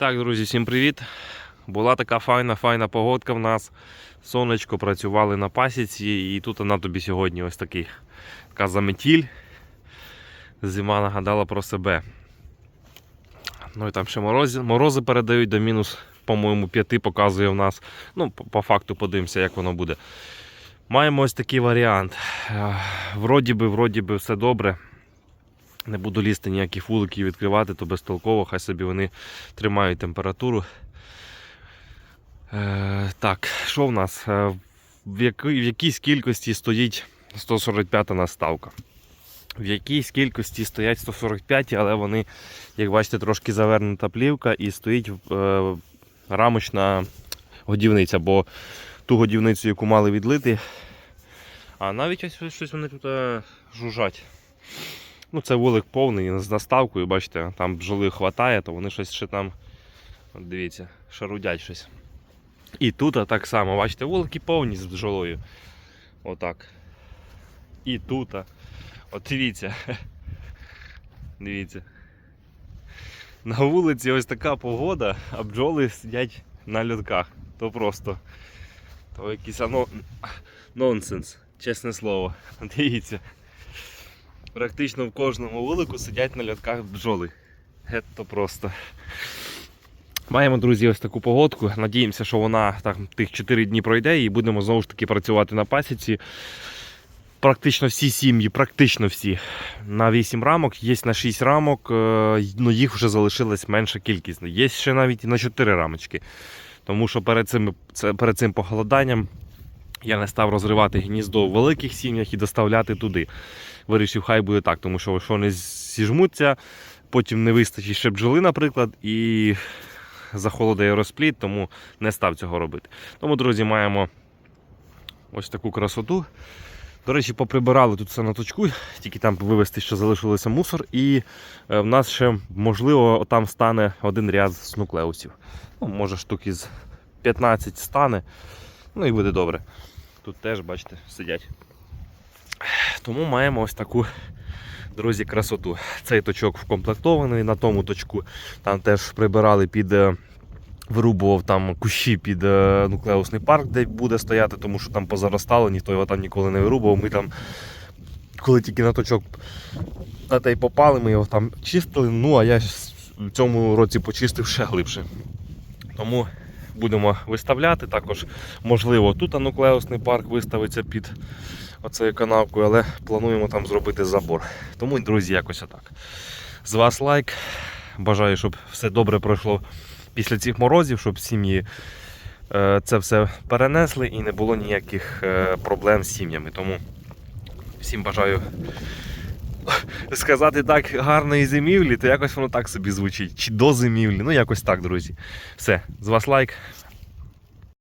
так, друзі, всім привіт. Була така файна, файна погодка в нас. Сонечко працювали на пасіці, і тут вона тобі сьогодні ось такий, така заметіль. Зима нагадала про себе. Ну і там ще морози, морози передають до мінус, по-моєму, 5 показує в нас. Ну, по, по факту подивимося, як воно буде. Маємо ось такий варіант. Е, Вроді би, вроді би, все добре. Не буду лізти ніякі вулики відкривати, то безтолково, хай собі вони тримають температуру. Е, так, що в нас? Е, в, якій, в якійсь кількості стоїть 145 наставка. В якійсь кількості стоять 145, але вони, як бачите, трошки завернута плівка і стоїть е, рамочна годівниця, бо ту годівницю, яку мали відлити. А навіть ось щось вони тут е, жужжать. Ну, це вулик повний з наставкою, бачите, там бджоли хватає, то вони щось ще там, от дивіться, шарудять щось. І тут так само, бачите, вулики повні з бджолою. Отак. І тут. От дивіться. Дивіться. На вулиці ось така погода, а бджоли сидять на льотках. То просто. То якийсь ано... нонсенс, чесне слово. Дивіться. Практично в кожному вулику сидять на льотках бджоли. Гетто просто. Маємо, друзі, ось таку погодку. Надіємося, що вона так, тих 4 дні пройде і будемо знову ж таки працювати на пасіці. Практично всі сім'ї, практично всі на 8 рамок, є на 6 рамок, е, ну їх вже залишилась менша кількість. Є ще навіть і на 4 рамочки. Тому що перед цим, перед цим похолоданням я не став розривати гніздо в великих сім'ях і доставляти туди. Вирішив, хай буде так, тому що якщо вони зіжмуться, потім не вистачить ще бджоли, наприклад, і захолодає розплід, тому не став цього робити. Тому, друзі, маємо ось таку красоту. До речі, поприбирали тут все на точку, тільки там вивезти, що залишилося мусор, і е, в нас ще, можливо, там стане один ряд з нуклеусів. Ну, може, штук із 15 стане. Ну і буде добре. Тут теж, бачите, сидять. Тому маємо ось таку, друзі, красоту. Цей точок вкомплектований, на тому точку там теж прибирали під. е, Вирубував там кущі під е, нуклеусний парк, де буде стояти, тому що там позаростало, ніхто його там ніколи не вирубував. Ми там, коли тільки на точок на той попали, ми його там чистили. Ну а я в цьому році почистив ще глибше. Тому будемо виставляти. Також, можливо, тут нуклеусний парк виставиться під оцею канавкою, але плануємо там зробити забор. Тому, друзі, якось отак. З вас лайк. Бажаю, щоб все добре пройшло після цих морозів, щоб сім'ї е, це все перенесли і не було ніяких е, проблем з сім'ями. Тому всім бажаю сказати так гарної зимівлі, то якось воно так собі звучить. Чи до зимівлі. Ну, якось так, друзі. Все, з вас лайк.